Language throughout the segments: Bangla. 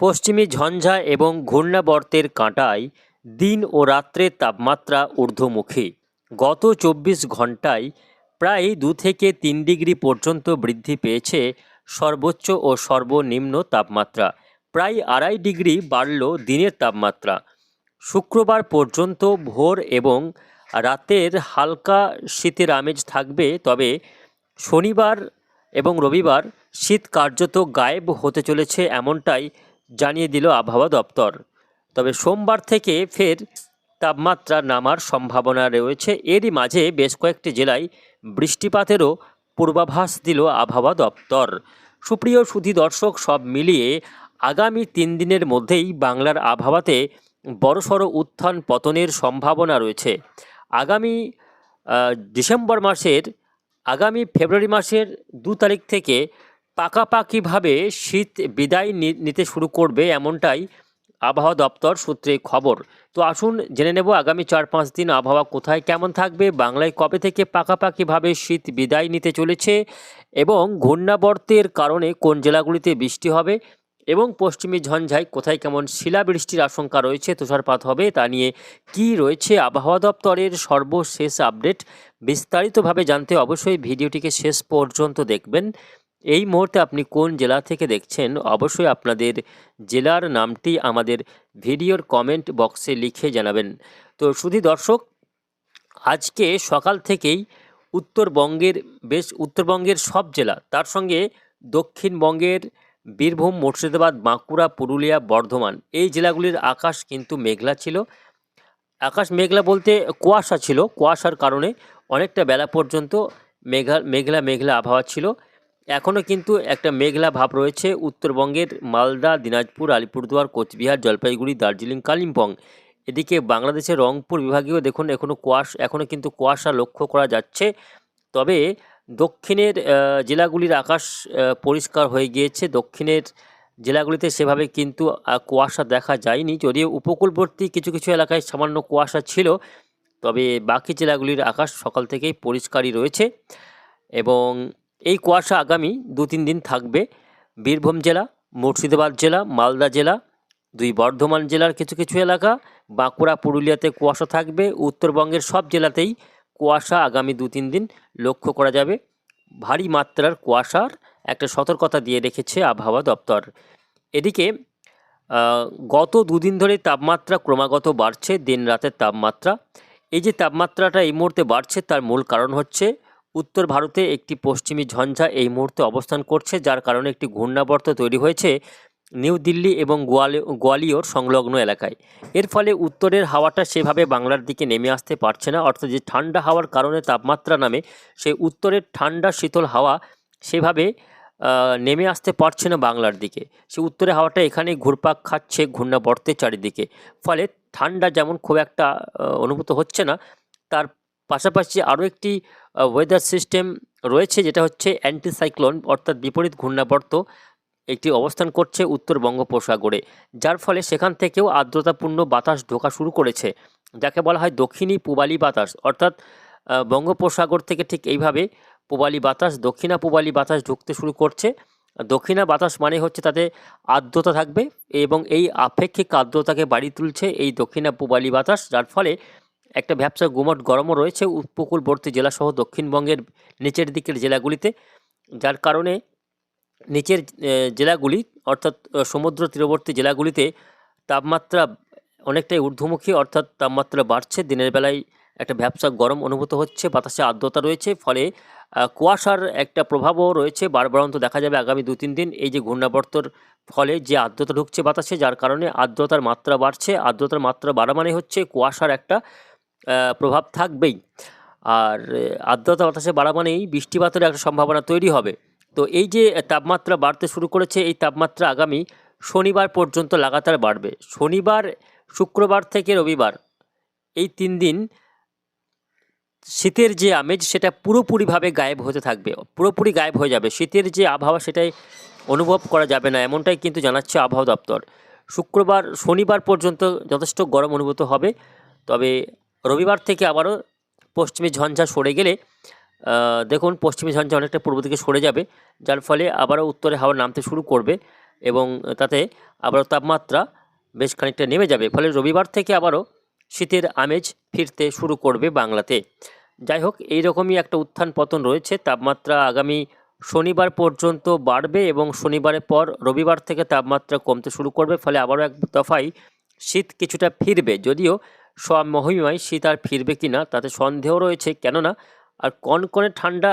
পশ্চিমী ঝঞ্ঝা এবং ঘূর্ণাবর্তের কাঁটায় দিন ও রাত্রের তাপমাত্রা ঊর্ধ্বমুখী। গত চব্বিশ ঘন্টায় প্রায় দু থেকে তিন ডিগ্রি পর্যন্ত বৃদ্ধি পেয়েছে সর্বোচ্চ ও সর্বনিম্ন তাপমাত্রা। প্রায় আড়াই ডিগ্রি বাড়ল দিনের তাপমাত্রা। শুক্রবার পর্যন্ত ভোর এবং রাতের হালকা শীতের আমেজ থাকবে, তবে শনিবার এবং রবিবার শীত কার্যত গায়েব হতে চলেছে এমনটাই জানিয়ে দিল আবহাওয়া দপ্তর। তবে সোমবার থেকে ফের তাপমাত্রা নামার সম্ভাবনা রয়েছে। এরই মাঝে বেশ কয়েকটি জেলায় বৃষ্টিপাতেরও পূর্বাভাস দিল আবহাওয়া দপ্তর। সুপ্রিয় সুধী দর্শক, সব মিলিয়ে আগামী তিন দিনের মধ্যেই বাংলার আবহাওয়াতে বড়সড় উত্থান পতনের সম্ভাবনা রয়েছে। আগামী ডিসেম্বর মাসের, আগামী ফেব্রুয়ারি মাসের দু তারিখ থেকে পাকাপাকিভাবে শীত বিদায় নিতে শুরু করবে এমনটাই আবহাওয়া দপ্তর সূত্রে খবর। তো আসুন জেনে নেব আগামী চার পাঁচ দিন আবহাওয়া কোথায় কেমন থাকবে, বাংলায় কবে থেকে পাকাপাকিভাবে শীত বিদায় নিতে চলেছে এবং ঘূর্ণাবর্তের কারণে কোন জেলাগুলিতে বৃষ্টি হবে এবং পশ্চিমী ঝঞ্ঝায় কোথায় কেমন শিলাবৃষ্টির আশঙ্কা রয়েছে, তুষারপাত হবে তা নিয়ে কি রয়েছে আবহাওয়া দপ্তরের সর্বশেষ আপডেট বিস্তারিতভাবে জানতে অবশ্যই ভিডিওটিকে শেষ পর্যন্ত দেখবেন। এই মুহূর্তে আপনি কোন জেলা থেকে দেখছেন, অবশ্যই আপনাদের জেলার নামটি আমাদের ভিডিওর কমেন্ট বক্সে লিখে জানাবেন। তো শুধু দর্শক, আজকে সকাল থেকেই উত্তরবঙ্গের, বেশ উত্তরবঙ্গের সব জেলা, তার সঙ্গে দক্ষিণবঙ্গের বীরভূম, মুর্শিদাবাদ, বাঁকুড়া, পুরুলিয়া, বর্ধমান, এই জেলাগুলির আকাশ কিন্তু মেঘলা ছিল। আকাশ মেঘলা বলতে কুয়াশা ছিল, কুয়াশার কারণে অনেকটা বেলা পর্যন্ত মেঘা, মেঘলা মেঘলা আবহাওয়া ছিল। এখনও কিন্তু একটা মেঘলা ভাব রয়েছে উত্তরবঙ্গের মালদা, দিনাজপুর, আলিপুরদুয়ার, কোচবিহার, জলপাইগুড়ি, দার্জিলিং, কালিম্পং। এদিকে বাংলাদেশের রংপুর বিভাগেও দেখুন এখনও কুয়াশ এখনও কিন্তু কুয়াশা লক্ষ্য করা যাচ্ছে। তবে দক্ষিণের জেলাগুলির আকাশ পরিষ্কার হয়ে গিয়েছে। দক্ষিণের জেলাগুলিতে সেভাবে কিন্তু কুয়াশা দেখা যায়নি। যদিও উপকূলবর্তী কিছু কিছু এলাকায় সামান্য কুয়াশা ছিল, তবে বাকি জেলাগুলির আকাশ সকাল থেকেই পরিষ্কারই রয়েছে এবং এই কুয়াশা আগামী দু তিন দিন থাকবে। বীরভূম জেলা, মুর্শিদাবাদ জেলা, মালদা জেলা, দুই বর্ধমান জেলার কিছু কিছু এলাকা, বাঁকুড়া, পুরুলিয়াতে কুয়াশা থাকবে। উত্তরবঙ্গের সব জেলাতেই কুয়াশা আগামী দু তিন দিন লক্ষ্য করা যাবে। ভারী মাত্রার কুয়াশার একটা সতর্কতা দিয়ে রেখেছে আবহাওয়া দপ্তর। এদিকে গত দুদিন ধরে তাপমাত্রা ক্রমাগত বাড়ছে দিন রাতের তাপমাত্রা। এই যে তাপমাত্রাটা এই মুহূর্তে বাড়ছে, তার মূল কারণ হচ্ছে উত্তর ভারতে একটি পশ্চিমী ঝঞ্ঝা এই মুহূর্তে অবস্থান করছে, যার কারণে একটি ঘূর্ণাবর্ত তৈরি হয়েছে নিউ দিল্লি এবং গোয়ালি, গোয়ালিয়র সংলগ্ন এলাকায়। এর ফলে উত্তরের হাওয়াটা সেভাবে বাংলার দিকে নেমে আসতে পারছে না, অর্থাৎ যে ঠান্ডা হাওয়ার কারণে তাপমাত্রা নামে, সেই উত্তরের ঠান্ডা শীতল হাওয়া সেভাবে নেমে আসতে পারছে না বাংলার দিকে। সে উত্তরে হাওয়াটা এখানে ঘুরপাক খাচ্ছে ঘূর্ণাবর্তের চারিদিকে। ফলে ঠান্ডা যেমন খুব একটা অনুভূত হচ্ছে না, তার পাশাপাশি আরও একটি ওয়েদার সিস্টেম রয়েছে যেটা হচ্ছে অ্যান্টিসাইক্লোন অর্থাৎ বিপরীত ঘূর্ণাবর্ত একটি অবস্থান করছে উত্তর বঙ্গোপসাগরে, যার ফলে সেখান থেকেও আর্দ্রতাপূর্ণ বাতাস ঢোকা শুরু করেছে, যাকে বলা হয় দক্ষিণী পূবালি বাতাস। অর্থাৎ বঙ্গোপসাগর থেকে ঠিক এইভাবে পূবালি বাতাস, দক্ষিণা পূবালি বাতাস ঢুকতে শুরু করছে। দক্ষিণা বাতাস মানে হচ্ছে তাতে আর্দ্রতা থাকবে এবং এই আপেক্ষিক আর্দ্রতাকে বাড়ি তুলছে এই দক্ষিণা পূবালি বাতাস, যার ফলে একটা ব্যবসা গুমট গরমও রয়েছে উপকূলবর্তী জেলাসহ দক্ষিণবঙ্গের নিচের দিকের জেলাগুলিতে, যার কারণে নিচের জেলাগুলি, অর্থাৎ সমুদ্র তীরবর্তী জেলাগুলিতে তাপমাত্রা অনেকটাই ঊর্ধ্বমুখী, অর্থাৎ তাপমাত্রা বাড়ছে। দিনের বেলায় একটা ব্যবসা গরম অনুভূত হচ্ছে, বাতাসে আর্দ্রতা রয়েছে, ফলে কুয়াশার একটা প্রভাবও রয়েছে। বারবারন্ত দেখা যাবে আগামী দু তিন দিন এই যে ঘূর্ণাবর্তর ফলে যে আর্দ্রতা ঢুকছে বাতাসে, যার কারণে আর্দ্রতার মাত্রা বাড়ছে। আর্দ্রতার মাত্রা বাড়া মানে হচ্ছে কুয়াশার একটা প্রভাব থাকবেই। আর আর্দ্রতা বাতাসে বাড়া মানেই বৃষ্টিপাতের একটা সম্ভাবনা তৈরি হবে। তো এই যে তাপমাত্রা বাড়তে শুরু করেছে, এই তাপমাত্রা আগামী শনিবার পর্যন্ত লাগাতার বাড়বে। শনিবার, শুক্রবার থেকে রবিবার এই তিন দিন শীতের যে আমেজ, সেটা পুরোপুরিভাবে গায়েব হতে থাকবে। পুরোপুরি গায়েব হয়ে যাবে। শীতের যে আবহাওয়া, সেটাই অনুভব করা যাবে না, এমনটাই কিন্তু জানাচ্ছে আবহাওয়া দপ্তর। শুক্রবার, শনিবার পর্যন্ত যথেষ্ট গরম অনুভূত হবে। তবে রবিবার থেকে আবারও পশ্চিমী ঝঞ্ঝা সরে গেলে দেখুন পশ্চিমী ঝঞ্ঝা অনেকটা পূর্ব দিকে সরে যাবে, যার ফলে আবারও উত্তরে হাওয়া নামতে শুরু করবে এবং তাতে আবারও তাপমাত্রা বেশ খানিকটা নেমে যাবে। ফলে রবিবার থেকে আবারও শীতের আমেজ ফিরতে শুরু করবে বাংলাতে। যাই হোক এইরকমই একটা উত্থান পতন রয়েছে। তাপমাত্রা আগামী শনিবার পর্যন্ত বাড়বে এবং শনিবারের পর রবিবার থেকে তাপমাত্রা কমতে শুরু করবে। ফলে আবারও এক দফায় শীত কিছুটা ফিরবে। যদিও সব মহিমায় শীত আর ফিরবে কি না, তাতে সন্দেহ রয়েছে কেননা, আর কনকনে ঠান্ডা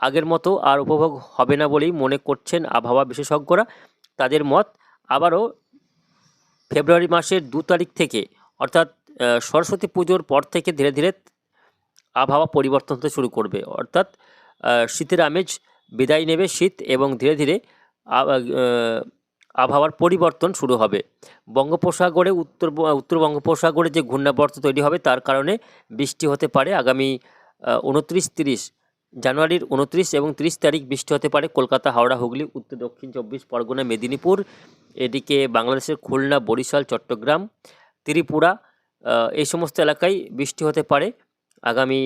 আগের মতো আর উপভোগ হবে না বলেই মনে করছেন আবহাওয়া বিশেষজ্ঞরা। তাদের মত, আবারও ফেব্রুয়ারি মাসের দু তারিখ থেকে, অর্থাৎ সরস্বতী পুজোর পর থেকে ধীরে ধীরে আবহাওয়া পরিবর্তন হতে শুরু করবে। অর্থাৎ শীতের আমেজ বিদায় নেবে শীত এবং ধীরে ধীরে আবহাওয়ার পরিবর্তন শুরু হবে। বঙ্গোপসাগরে উত্তর উত্তর বঙ্গোপসাগরে যে ঘূর্ণাবর্ত তৈরি হবে তার কারণে বৃষ্টি হতে পারে আগামী উনত্রিশ তিরিশ জানুয়ারির উনত্রিশ এবং তিরিশ তারিখ বৃষ্টি হতে পারে কলকাতা, হাওড়া, হুগলি, উত্তর, দক্ষিণ, চব্বিশ, পরগনা, মেদিনীপুর, এদিকে বাংলাদেশের খুলনা, বরিশাল, চট্টগ্রাম, ত্রিপুরা এই সমস্ত এলাকায় বৃষ্টি হতে পারে আগামী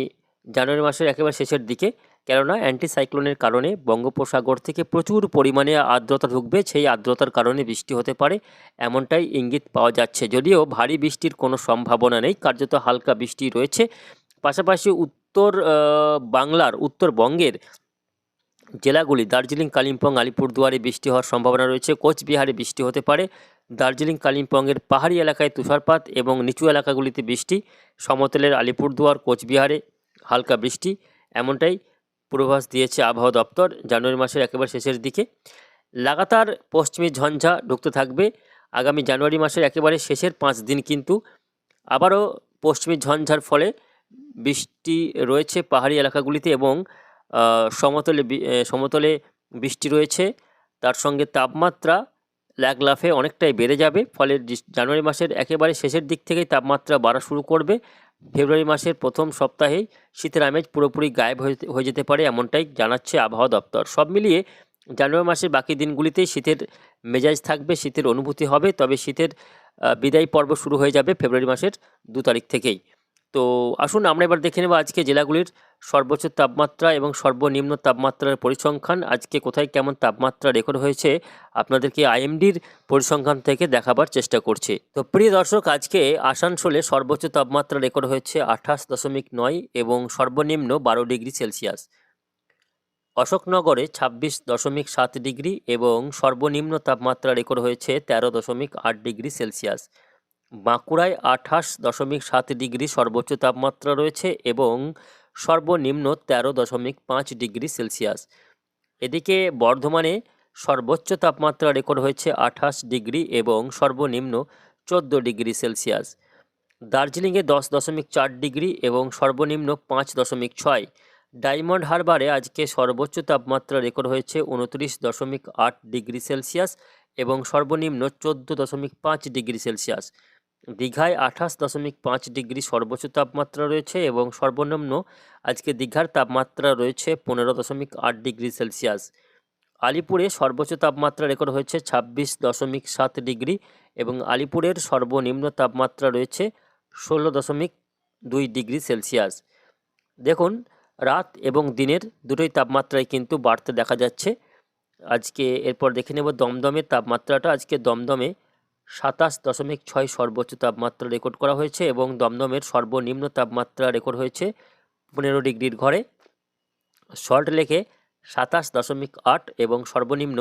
জানুয়ারি মাসের একেবারে শেষের দিকে। কেননা অ্যান্টিসাইক্লোনের কারণে বঙ্গোপসাগর থেকে প্রচুর পরিমাণে আর্দ্রতা ঢুকবে, সেই আর্দ্রতার কারণে বৃষ্টি হতে পারে, এমনটাই ইঙ্গিত পাওয়া যাচ্ছে। যদিও ভারী বৃষ্টির কোনো সম্ভাবনা নেই, কার্যত হালকা বৃষ্টি রয়েছে। পাশাপাশি উত্তর বাংলার উত্তরবঙ্গের জেলাগুলি, দার্জিলিং, কালিম্পং, আলিপুরদুয়ারে বৃষ্টি হওয়ার সম্ভাবনা রয়েছে, কোচবিহারে বৃষ্টি হতে পারে, দার্জিলিং, কালিম্পংয়ের পাহাড়ি এলাকায় তুষারপাত এবং নিচু এলাকাগুলিতে বৃষ্টি, সমতলের আলিপুরদুয়ার, কোচবিহারে হালকা বৃষ্টি, এমনটাই পূর্বাভাস দিয়েছে আবহাওয়া দপ্তর জানুয়ারি মাসের একেবারে শেষের দিকে। লাগাতার পশ্চিমী ঝঞ্ঝা ঢুকতে থাকবে আগামী জানুয়ারি মাসের একেবারে শেষের পাঁচ দিন কিন্তু। আবারও পশ্চিমী ঝঞ্ঝার ফলে বৃষ্টি রয়েছে পাহাড়ি এলাকাগুলিতে এবং সমতলে সমতলে বৃষ্টি রয়েছে। তার সঙ্গে তাপমাত্রা লাফে অনেকটাই বেড়ে যাবে, ফলে জানুয়ারি মাসের একেবারে শেষের দিক থেকেই তাপমাত্রা বাড়া শুরু করবে। ফেব্রুয়ারি মাসের প্রথম সপ্তাহেই শীতের আমেজ পুরোপুরি গায়েব হয়ে যেতে পারে এমনটাই জানাচ্ছে আবহাওয়া দপ্তর। সব মিলিয়ে জানুয়ারি মাসের বাকি দিনগুলিতে শীতের মেজাজ থাকবে, শীতের অনুভূতি হবে, তবে শীতের বিদায় পর্ব শুরু হয়ে যাবে ফেব্রুয়ারি মাসের দু তারিখ থেকেই। তো আসুন আমরা এবার দেখে নেব আজকে জেলাগুলির সর্বোচ্চ তাপমাত্রা এবং সর্বনিম্ন তাপমাত্রার পরিসংখ্যান। আজকে কোথায় কেমন তাপমাত্রা রেকর্ড হয়েছে, আপনাদেরকে আইএমডির পরিসংখ্যান থেকে দেখাবার চেষ্টা করছি। তো প্রিয় দর্শক, আজকে আসানসোলে সর্বোচ্চ তাপমাত্রা রেকর্ড হয়েছে আঠাশ দশমিক নয় এবং সর্বনিম্ন বারো ডিগ্রি সেলসিয়াস। অশোকনগরে ছাব্বিশ দশমিক সাত ডিগ্রি এবং সর্বনিম্ন তাপমাত্রা রেকর্ড হয়েছে তেরো দশমিক আট ডিগ্রি সেলসিয়াস। বাঁকুড়ায় আঠাশ দশমিক সাত ডিগ্রি সর্বোচ্চ তাপমাত্রা রয়েছে এবং সর্বনিম্ন তেরো দশমিক পাঁচ ডিগ্রি সেলসিয়াস। এদিকে বর্ধমানে সর্বোচ্চ তাপমাত্রা রেকর্ড হয়েছে আঠাশ ডিগ্রি এবং সর্বনিম্ন চোদ্দ ডিগ্রি সেলসিয়াস। দার্জিলিংয়ে দশ দশমিক চার ডিগ্রি এবং সর্বনিম্ন পাঁচ দশমিক ছয়। ডায়মন্ড হারবারে আজকে সর্বোচ্চ তাপমাত্রা রেকর্ড হয়েছে উনত্রিশ দশমিক আট ডিগ্রি সেলসিয়াস এবং সর্বনিম্ন চোদ্দ দশমিক পাঁচ ডিগ্রি সেলসিয়াস। দীঘায় আঠাশ দশমিক পাঁচ ডিগ্রি সর্বোচ্চ তাপমাত্রা রয়েছে এবং সর্বনিম্ন আজকে দীঘার তাপমাত্রা রয়েছে পনেরো দশমিক আট ডিগ্রি সেলসিয়াস। আলিপুরে সর্বোচ্চ তাপমাত্রা রেকর্ড হয়েছে ছাব্বিশ দশমিক সাত ডিগ্রি এবং আলিপুরের সর্বনিম্ন তাপমাত্রা রয়েছে ষোলো দশমিক দুই ডিগ্রি সেলসিয়াস। দেখুন, রাত এবং দিনের দুটোই তাপমাত্রায় কিন্তু বাড়তে দেখা যাচ্ছে। আজকে এরপর দেখে নেব দমদমের তাপমাত্রাটা। আজকে দমদমে সাতাশ দশমিক ছয় সর্বোচ্চ তাপমাত্রা রেকর্ড করা হয়েছে এবং দমদমের সর্বনিম্ন তাপমাত্রা রেকর্ড হয়েছে পনেরো ডিগ্রির ঘরে। সল্ট লেকে সাতাশ দশমিক আট এবং সর্বনিম্ন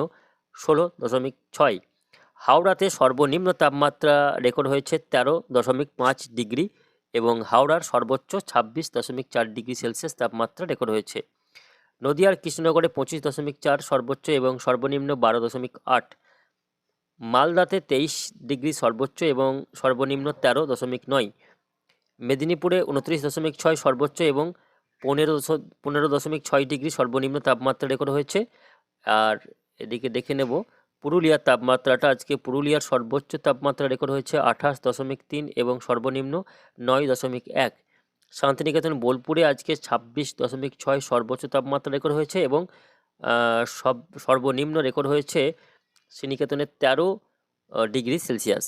ষোলো দশমিক ছয়। হাওড়াতে সর্বনিম্ন তাপমাত্রা রেকর্ড হয়েছে তেরো দশমিক পাঁচ ডিগ্রি এবং হাওড়ার সর্বোচ্চ ছাব্বিশ দশমিক চার ডিগ্রি সেলসিয়াস তাপমাত্রা রেকর্ড হয়েছে। নদিয়ার কৃষ্ণনগরে পঁচিশ দশমিক চার সর্বোচ্চ এবং সর্বনিম্ন বারো দশমিক আট মালদাতে তেইশ ডিগ্রি সর্বোচ্চ এবং সর্বনিম্ন তেরো দশমিক নয়। মেদিনীপুরে উনত্রিশ দশমিক ছয় সর্বোচ্চ এবং পনেরো পনেরো দশমিক ছয় ডিগ্রি সর্বনিম্ন তাপমাত্রা রেকর্ড হয়েছে। আর এদিকে দেখে নেব, পুরুলিয়ার তাপমাত্রাটা আজকে পুরুলিয়ার সর্বোচ্চ তাপমাত্রা রেকর্ড হয়েছে আঠাশ দশমিক তিন এবং সর্বনিম্ন নয় দশমিক এক। শান্তিনিকেতন, বোলপুরে আজকে ছাব্বিশ দশমিক ছয় সর্বোচ্চ তাপমাত্রা রেকর্ড হয়েছে এবং সব সর্বনিম্ন রেকর্ড হয়েছে শ্রীনিকেতনের তেরো ডিগ্রি সেলসিয়াস।